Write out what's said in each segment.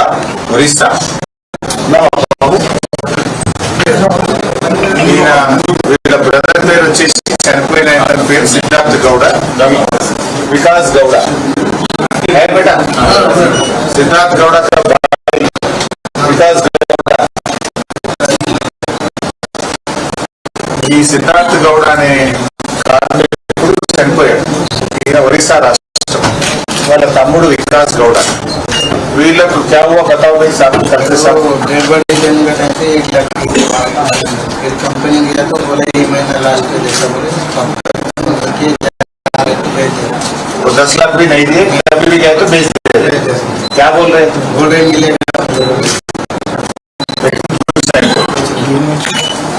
ఈయన వీళ్ళ బ్రదర్ పేరు వచ్చేసి చనిపోయిన పేరు సిద్ధార్థ గౌడ. వికాస్ గౌడ. సిద్ధార్థ్ గౌడ వికాస్ గౌడ. ఈ సిద్ధార్థ గౌడ అనే కార్మికుడు చనిపోయాడు. ఈయన ఒరిస్సా రాష్ట్రం. వాళ్ళ తమ్ముడు వికాస్ గౌడ. व्हीलर तो क्या हुआ? बताओ भाई साथ करते साथ गड़बड़ का टाइम पे एक लड़की के पास फिर कंपनी गया तो बोले ये महीना लास्ट पे देखा। बोले तो दस लाख भी नहीं दिए अभी भी गए तो बेच दे क्या बोल रहे बोल रहे मिले और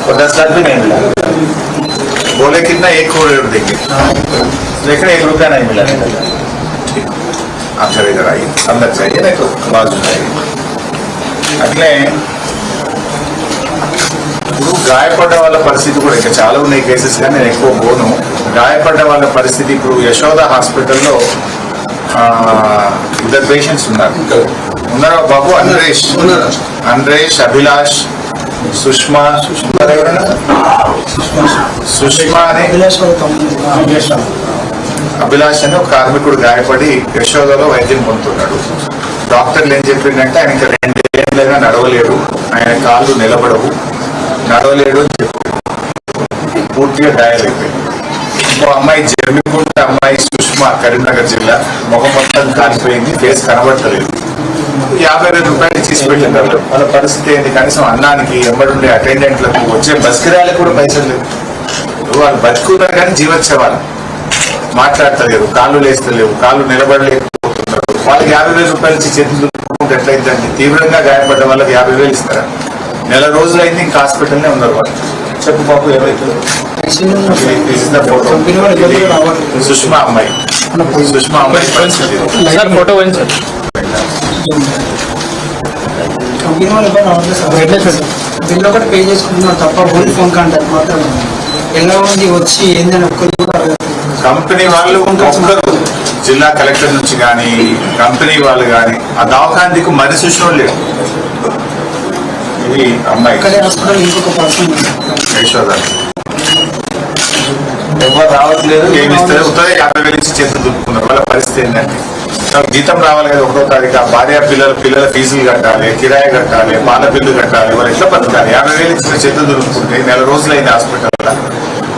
तो दस लाख भी नहीं मिला। बोले कितना एक करोड़ देंगे? हाँ। तो लेकिन एक रुपया नहीं मिला। అక్షరేఖ అందరి అట్లే ఇప్పుడు గాయపడ్డ వాళ్ళ పరిస్థితి కూడా ఇంకా చాలా ఉన్నాయి కేసెస్ కానీ నేను ఎక్కువ పోను. గాయపడ్డ వాళ్ళ పరిస్థితి ఇప్పుడు యశోద హాస్పిటల్లో ఇద్దరు పేషెంట్స్ ఉన్నారు. ఉన్నారా బాబు? అన్రేష్ అన్రేష్ అభిలాష్ సుష్మా సుష్మా సుష్మా. అనే? అభిలాష్ అని ఒక కార్మికుడు గాయపడి యశోదలో వైద్యం పొందుతున్నాడు. డాక్టర్లు ఏం చెప్పిందంటే ఆయన రెండేళ్ళగా నడవలేడు. ఆయన కాళ్ళు నిలబడవు. నడవలేడు అని చెప్పారు పూర్తిగా గాయాలైపోయింది ఇంకో అమ్మాయి జమ్మికుంట అమ్మాయి సుష్మా కరీంనగర్ జిల్లా. ముఖం మొత్తం కాలిపోయింది ఫేస్ కనబడతలేదు. యాభై వేల రూపాయలు ఇచ్చేసి పెట్టినారు వాళ్ళ పరిస్థితి ఏంటి? కనీసం అన్నానికి ఎంబడుండే అటెండెంట్లకు వచ్చే బస్కిరాయాలకు కూడా పైసలు లేవు. వాళ్ళు బతుకున్నారు కానీ జీవోత్సవాలు మాట్లాడతలేరు కాళ్ళు లేస్తలేవు కాళ్ళు నిలబడలేకపోతున్నారు. వాళ్ళకి యాభై వేల రూపాయలు ఇచ్చి చేతులు దులుపుకుంటే ఎట్లయిద్దండి? తీవ్రంగా గాయపడ్డ వాళ్ళకి యాభై వేలు ఇస్తారా? నెల రోజులు అయింది ఇంకా హాస్పిటల్నే ఉన్నారు వాళ్ళు. చెప్పు బాబు ఏమైతుంది సుష్మా అమ్మాయి. సుష్మా అమ్మాయి ఫోటో బిల్ ఒకటి పే చేసుకుంటున్నారు తప్ప ఫోన్ కాంటాక్ట్ మాత్రం ఎలా ఉంది వచ్చి ఏందని ఒక్కరు కూడా. కంపెనీ వాళ్ళు ఒక్కరు జిల్లా కలెక్టర్ నుంచి కానీ కంపెనీ వాళ్ళు కానీ ఆ దవాఖానకు మరి చూసిన లేడు ఇది అమ్మాయి. యశోద. ఎవరు రావట్లేదు? ఏమి ఇస్తారు? ఉత్తరే యాభై వేలు ఇచ్చి చేతులు దులుపుకున్నారు. వాళ్ళ పరిస్థితి ఏంటంటే జీతం రావాలి కదా ఒకటో తారీఖు ఆ భార్య పిల్లల పిల్లల ఫీజులు కట్టాలి కిరాయి కట్టాలి పాల బిల్లు కట్టాలి వాళ్ళు ఎట్లా బతకాలి యాభై వేలు ఇచ్చిన చేతులు దులుపుకుంటే నెల రోజులైంది హాస్పిటల్లో.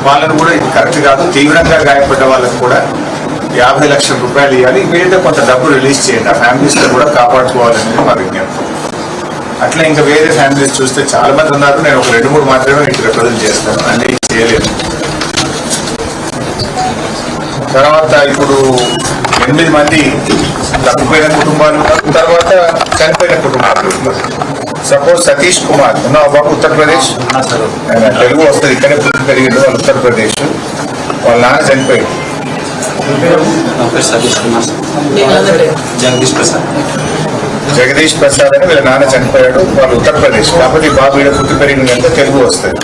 వాళ్ళని కూడా ఇది కరెక్ట్ కాదు. తీవ్రంగా గాయపడ్డ వాళ్ళకి కూడా యాభై లక్షల రూపాయలు ఇవ్వాలి. వీళ్ళతో కొంత డబ్బు రిలీజ్ చేయండి. ఆ ఫ్యామిలీస్ కూడా కాపాడుకోవాలని మా విజ్ఞప్తి. అట్లా ఇంకా వేరే ఫ్యామిలీస్ చూస్తే చాలా మంది ఉన్నారు. నేను ఒక రెండు మూడు మాత్రమే ఇంటి రిప్రజెంట్ చేస్తాను. అన్ని చేయలేదు. తర్వాత ఇప్పుడు ఎనిమిది మంది తప్పిపోయిన కుటుంబాలు తర్వాత చనిపోయిన కుటుంబాలు. సపోజ్ సతీష్ కుమార్ ఉన్నావు బాబు ఉత్తరప్రదేశ్ ఆయన తెలుగు వస్తుంది ఇక్కడే పుట్టి పెరిగిండు వాళ్ళు ఉత్తరప్రదేశ్ వాళ్ళ నాన్న చనిపోయాడు. నా పేరు సతీష్ కుమార్. జగదీష్ ప్రసాద్. జగదీష్ ప్రసాద్ అని వీళ్ళ నాన్న చనిపోయాడు వాళ్ళు ఉత్తరప్రదేశ్ కాబట్టి బాబు ఈడ పుట్టి పెరిగినంత తెలుగు వస్తుంది.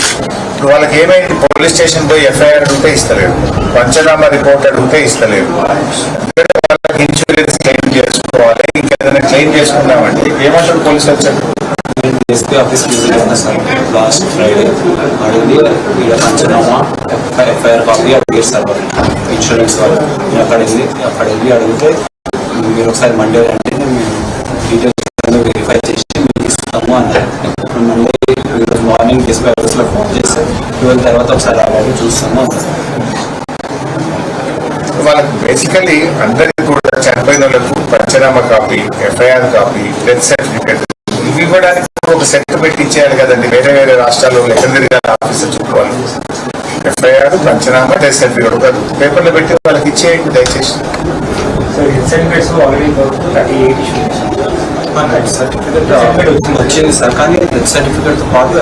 ఇప్పుడు వాళ్ళకి ఏమైంది? పోలీస్ స్టేషన్ పోయి ఎఫ్ఐఆర్ అడిగితే ఇస్తలేరు పంచనామా రిపోర్ట్ అడిగితే ఇక్కడ వాళ్ళకి ఇన్సూరెన్స్ క్లెయిమ్ చేసుకోవాలి ఇంకేదైనా క్లెయిమ్ చేసుకుందామంటే ఏమంటారు పోలీసు వచ్చారు SP office visit sir last Friday అడిగింది వీళ్ళ పంచనామా ఎఫ్ఐఆర్ కాపీ అడిగారు సార్ వాళ్ళు ఇన్సూరెన్స్ వాళ్ళు నేను అక్కడ వెళ్ళి అక్కడ వెళ్ళి అడిగితే మీరు ఒకసారి మండే అంటే మేము డీటెయిల్స్ వెరిఫై చేసి మీకు ఇస్తాము అన్నారు మళ్ళీ ఈరోజు మార్నింగ్ ఎస్పీ ఆఫీస్లో ఫోన్ చేస్తే ట్వెల్వ్ తర్వాత ఒకసారి రావాలి చూస్తాము అన్నారు బేసికలీ అందరికి కూడా చనిపోయిన వాళ్ళకు పంచనామా copy FIR copy death certificate ఇవి ఇవ్వడానికి ఒక సెట్ పెట్టి ఇచ్చేయాలి కదండి. వేరే వేరే రాష్ట్రాల్లో ఎక్కడ తిరగాలి ఆఫీసర్ చెప్పుకోవాలి ఎఫ్ఐఆర్ పంచనామా డెత్ సర్టిఫికేట్ ఒక పేపర్లో పెట్టి వాళ్ళకి ఇచ్చేయండి దయచేసి. వచ్చింది. సార్ కానీ డెత్ సర్టిఫికేట్తో పాటు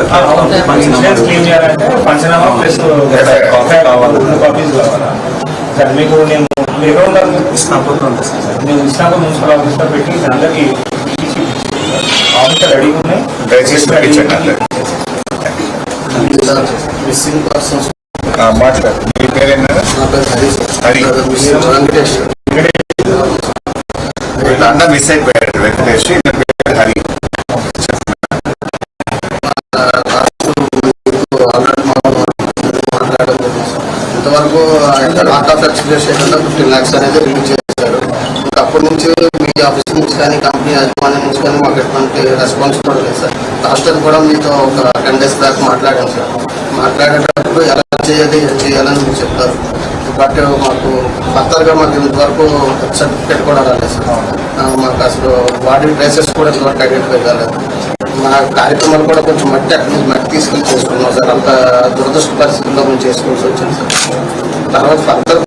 పంచనామా ప్లస్ కాపీ కావాలి. రెండు కాపీస్ కావాలా. సరే మీకు నేను మీరు ఎక్కడ ఉంటుంది సార్ నేను ఇస్తాను మున్సిపల్ ఆఫీస్లో పెట్టి అందరికీ అంతా రెడీగా ఉన్నాయి డ్రై చేసి పెట్టించండి మిస్సింగ్ పర్సన్స్ మాట్లాడు మీ పేరేనా హరి వెంకటేష్ అన్న మిస్ అయిపోయాడు వెంకటేష్ హరి ఇంతవరకు లాట్ ఫిఫ్టీన్ ల్యాక్స్ అనేది రిలీజ్ చేశారు. అప్పటి నుంచి మీ ఆఫీస్ నుంచి కానీ కంపెనీ కానీ మాకు ఎటువంటి రెస్పాన్స్ కూడా లేదు సార్. లాస్ట్ టైం కూడా మీతో ఒక టెన్ డేస్ దాకా మాట్లాడాం సార్. మాట్లాడేటప్పుడు ఎలా చేయాలి చేయాలని మీరు చెప్తారు. బట్ మాకు ఫర్దర్గా మాకు ఇంతవరకు సర్టిఫికేట్ కూడా రాలేదు సార్. మాకు అసలు బాడీ ప్లేసెస్ కూడా ఇంతవరకు ఐడెంటిఫై కాలేదు. మా కార్యక్రమాలు కూడా కొంచెం మట్టి అక్కడి నుంచి మట్టి తీసుకెళ్ళి చేసుకున్నాం సార్. అంత దురదృష్ట పరిస్థితుల్లో మేము చేసుకోవాల్సి వచ్చింది సార్. తర్వాత ఫర్దర్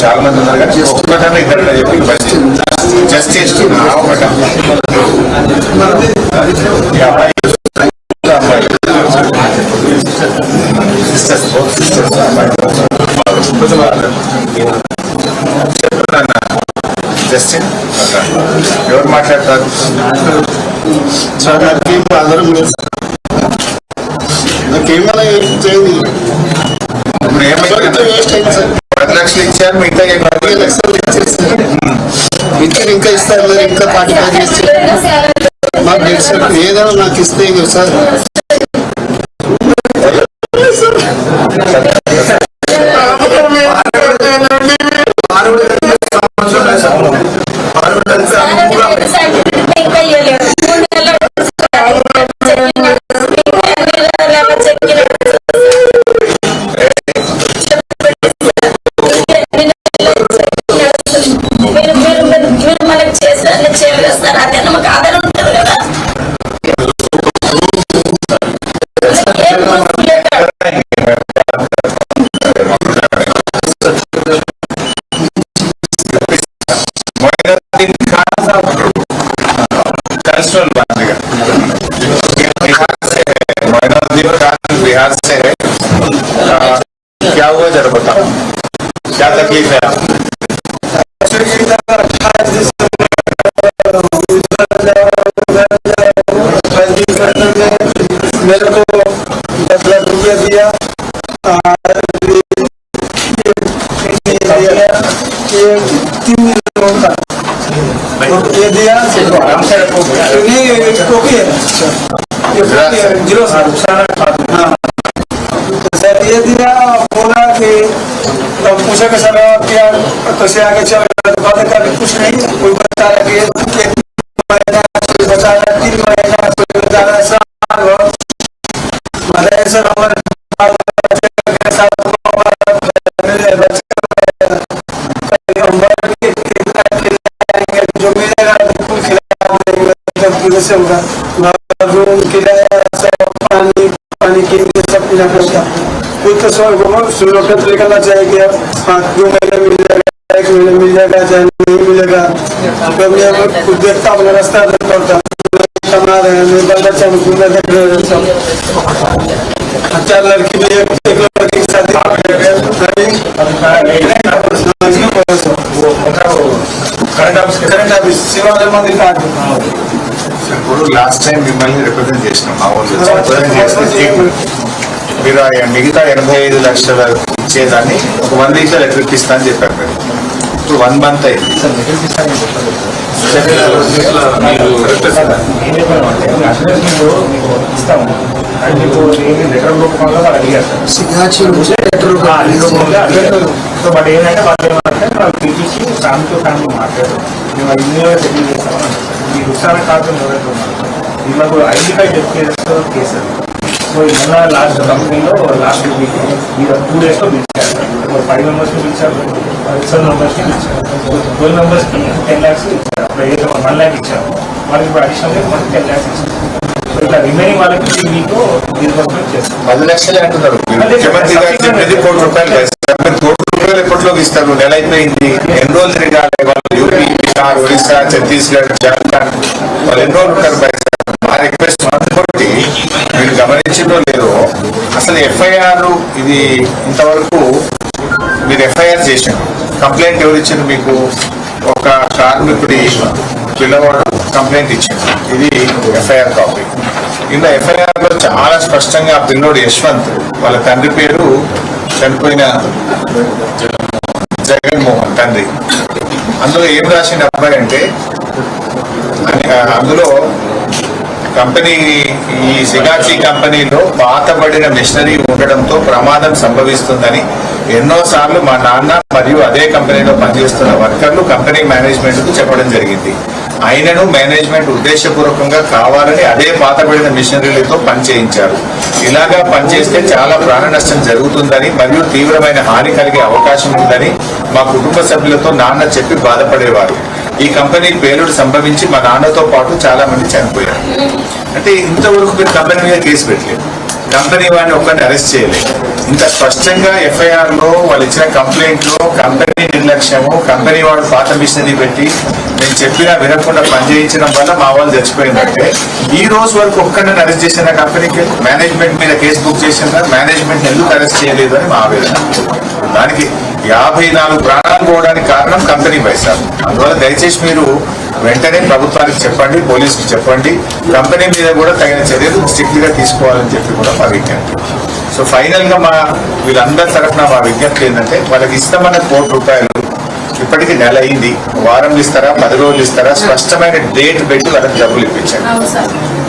చాలా మంది ఉన్నారు కానీ ఒక్కటన్నా ఇద్దరు చెప్పి ఫస్ట్ జస్ట్ చేస్తున్నా ఒకట ఈ అబ్బాయి ఈ అబ్బాయి. Sisters, both sisters, అబ్బాయి. చెప్తున్నా జస్టిన్ ఎవరు మాట్లాడతారు? సార్ నాకేం ఇచ్చారు మిగతా పదిహేను లక్షలు ఇచ్చేసి ఇచ్చారు ఇంకా ఇస్తారు మరి ఇంకా పార్టీ పార్టీ ఇస్తారు మాకు సార్ ఏదైనా నాకు ఇస్తే సార్. कल्चरल बनेगा बिहार से है मोइनुद्दीन खान बिहार से है क्या हुआ जरा बताओ। क्या तकलीफ़ है मेरे को दस लाख रुपया दिया ये दिया बोला कि पूछा सर क्या कैसे आगे चल रहा तो कुछ नहीं कोई बता रहा कि महीना कोई बता रहा तीन महीना कोई बता रहा साल ऐसा हमारे बाल बच्चे के साथ हमारा मेरे बच्चे हम बड़े के- के- के जाएँगे, जो मिलेगा खिला केंद्र से होगा बाथरूम किराया पानी पानी केंद्र सब कुछ होगा कुछ तो सौ सुरक्षित निकलना चाहिए कि दो महीने मिल जाएगा एक महीने मिल जाएगा चाहे नहीं मिलेगा तो मैं कुछ देखता अपना रास्ता करता कमा रहे हैं बाल बच्चा में घूमने देख रहे हैं सब चार लड़की में एक लड़की की शादी करंट ऑफ़िस करंट ऑफ़िस सेवा मंदिर का ఇప్పుడు లాస్ట్ టైం మిమ్మల్ని రిప్రజెంట్ చేసినాం మా రిప్రజెంట్ చేస్తే మీరు ఆ మిగతా ఎనభై ఐదు లక్షల ఇచ్చేదాన్ని ఒక వన్ వీక్లో లెటర్ ఇప్పిస్తా అని చెప్పారు మీరు. ఇప్పుడు వన్ మంత్ అయింది. వాళ్ళు బట్ ఏంటంటే వాళ్ళు ఏమంటే వాళ్ళు పిలిచి ఫ్యామిలీ టు ఫ్యామిలీ మాట్లాడు మేము ఇందులో సెటిల్ చేస్తామని ఈ రుసాల కాదు ఎవరైతే ఉన్నారు ఇది మాకు ఐడెంటిఫై కేసు కేసు సో మొన్న లాస్ట్ కంపెనీలో లాస్ట్ వీక్ ఈ టూ డేస్లో పిలిచారు ఫైవ్ మెంబర్స్ని పిలిచారు సెవెన్ మెంబర్స్ని పిలిచారు ట్వెల్వ్ మెంబర్స్కి టెన్ ల్యాక్స్ ఇచ్చారు అప్పుడు ఏదైతే వన్ ల్యాక్ ఇచ్చారు వాళ్ళకి ఇప్పుడు అడిషనల్గా మనకి టెన్ ల్యాక్స్ ఇచ్చారు ఇట్లా రిమైనింగ్ వాళ్ళకి చేస్తాం పది లక్షలే అంటున్నారు మీరు ముఖ్యమంత్రి గారు చెప్పేది కోటి రూపాయలు కదా సార్. మీరు కోటి రూపాయలు ఎప్పటిలోకి ఇస్తారు నెల అయిపోయింది ఎన్ని రోజులు యూపీ బీహార్ ఒరిస్సా ఛత్తీస్గఢ్ జార్ఖండ్ వాళ్ళు ఎన్నో ఉంటారు బయట మా రిక్వెస్ట్ ఇంకోటి మీరు గమనించిందో లేదో అసలు ఎఫ్ఐఆర్ ఇది ఇంతవరకు మీరు ఎఫ్ఐఆర్ చేశారు కంప్లైంట్ ఎవరు మీకు? ఒక కార్మికుడి పిల్లవాడు కంప్లైంట్ ఇచ్చింది ఇది ఎఫ్ఐఆర్ కాపీ. ఇందులో ఎఫ్ఐఆర్లో చాలా స్పష్టంగా ఆ పిల్లోడు యశ్వంత్ వాళ్ళ తండ్రి పేరు చనిపోయిన జగన్మోహన్ తండ్రి. అందులో ఏం రాసిన అబ్బాయి అంటే అందులో కంపెనీ ఈ సిగాచి కంపెనీలో పాతబడిన మిషనరీ ఉండడంతో ప్రమాదం సంభవిస్తుందని ఎన్నోసార్లు మా నాన్న మరియు అదే కంపెనీలో పనిచేస్తున్న వర్కర్లు కంపెనీ మేనేజ్మెంట్కు చెప్పడం జరిగింది. అయినను మేనేజ్మెంట్ ఉద్దేశపూర్వకంగా కావాలని అదే పాతబడిన మిషనరీలతో పనిచేయించారు. ఇలాగా పనిచేస్తే చాలా ప్రాణ నష్టం జరుగుతుందని మరియు తీవ్రమైన హాని కలిగే అవకాశం ఉందని మా కుటుంబ సభ్యులతో నాన్న చెప్పి బాధపడేవారు. ఈ కంపెనీ పేలుడు సంభవించి మా నాన్నతో పాటు చాలా మంది చనిపోయారు. అంటే ఇంతవరకు మీరు కంపెనీ మీద కేసు పెట్టలేదు. కంపెనీ వాడిని ఒక్కరిని అరెస్ట్ చేయలేదు. ఇంత స్పష్టంగా ఎఫ్ఐఆర్లో వాళ్ళు ఇచ్చిన కంప్లైంట్లో కంపెనీ నిర్లక్ష్యము. కంపెనీ వాడు పాత మిషనరీ పెట్టి నేను చెప్పినా వినకుండా పనిచేయించడం వల్ల మా వాళ్ళు చచ్చిపోయిందంటే ఈ రోజు వరకు ఒక్కడిని అరెస్ట్ చేసిన కంపెనీకి మేనేజ్మెంట్ మీద కేసు బుక్ చేసిన మేనేజ్మెంట్ ఎందుకు అరెస్ట్ చేయలేదు అని మా ఆవేదన. దానికి యాభై నాలుగు ప్రాణాలు పోవడానికి కారణం కంపెనీ పైసా అందువల్ల దయచేసి మీరు వెంటనే ప్రభుత్వానికి చెప్పండి పోలీసుకి చెప్పండి. కంపెనీ మీద కూడా తగిన చర్యలు స్ట్రిక్ట్గా తీసుకోవాలని చెప్పి కూడా మా విజ్ఞప్తి. సో ఫైనల్గా మా వీళ్ళందరి తరఫున మా విజ్ఞప్తి ఏంటంటే వాళ్ళకి ఇస్తామన్న కోటి రూపాయలు ఇప్పటికి నెల అయింది. వారం ఇస్తారా పది రోజులు ఇస్తారా స్పష్టమైన డేట్ పెట్టి వాళ్ళకి డబ్బులు ఇప్పించండి.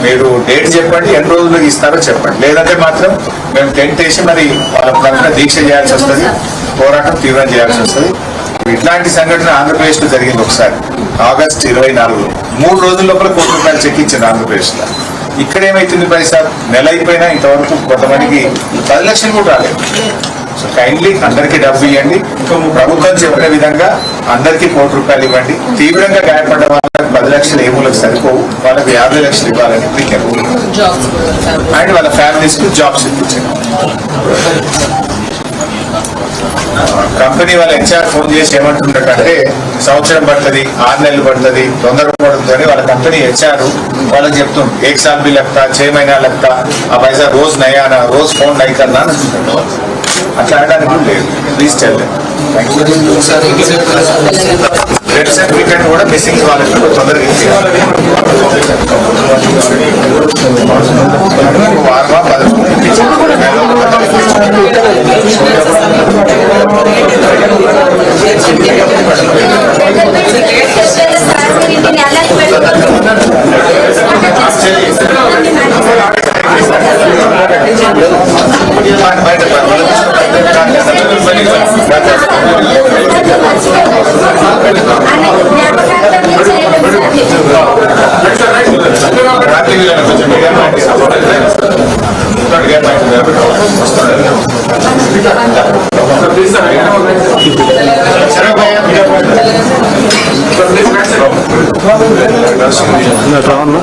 మీరు డేట్ చెప్పండి ఎన్ని రోజులు ఇస్తారో చెప్పండి. లేదంటే మాత్రం మేము టెంట్ వేసి మరి వాళ్ళ తరఫున దీక్ష చేయాల్సి వస్తుంది పోరాటం తీవ్రం చేయాల్సి వస్తుంది. ఇట్లాంటి సంఘటన ఆంధ్రప్రదేశ్లో జరిగింది ఒకసారి ఆగస్ట్ ఇరవై నాలుగు మూడు రోజుల లోపల కోటి రూపాయలు చెక్ ఇచ్చింది ఆంధ్రప్రదేశ్ లో ఇక్కడ ఏమైతుంది పైసా నెల అయిపోయినా ఇంతవరకు కొంతమందికి పది లక్షలు కూడా రాలేదు. సో కైండ్లీ అందరికీ డబ్బు ఇవ్వండి. ప్రభుత్వం చెప్పిన విధంగా అందరికీ కోటి రూపాయలు ఇవ్వండి. తీవ్రంగా గాయపడ్డ వాళ్ళకి పది లక్షలు ఏమూలకు సరిపోవు. వాళ్ళకి యాభై లక్షలు ఇవ్వాలని అండ్ వాళ్ళ ఫ్యామిలీస్కు జాబ్స్ ఇప్పించండి. కంపెనీ వాళ్ళ హెచ్ఆర్ ఫోన్ చేసి ఏమంటుంటే సంవత్సరం పడుతుంది ఆరు నెలలు పడుతుంది తొందర పడుతుంది అని వాళ్ళ కంపెనీ హెచ్ఆర్ వాళ్ళకి చెప్తుంది. ఏక్ సాల్ బి ఛే మహినా లగ్తా ఆ పైసా రోజు నయానా రోజు ఫోన్ నై కన్నా అని అంటుంటాడు. అట్లా అనడానికి లేదు. Please tell sir death certificate కూడా మిస్సింగ్ వాళ్ళకి కూడా తొందరగా ఇచ్చేయాలి. ఒక వారమా పది Sağında.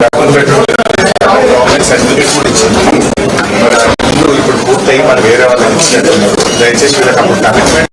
ఆ, డబుల్ సర్టిఫికేట్ కూడా ఇచ్చింది ముందు ఇప్పుడు పూర్తయి మరి వేరే వాళ్ళకి ఇచ్చినట్టు దయచేసి వీళ్ళకి అప్పుడు కమిట్మెంట్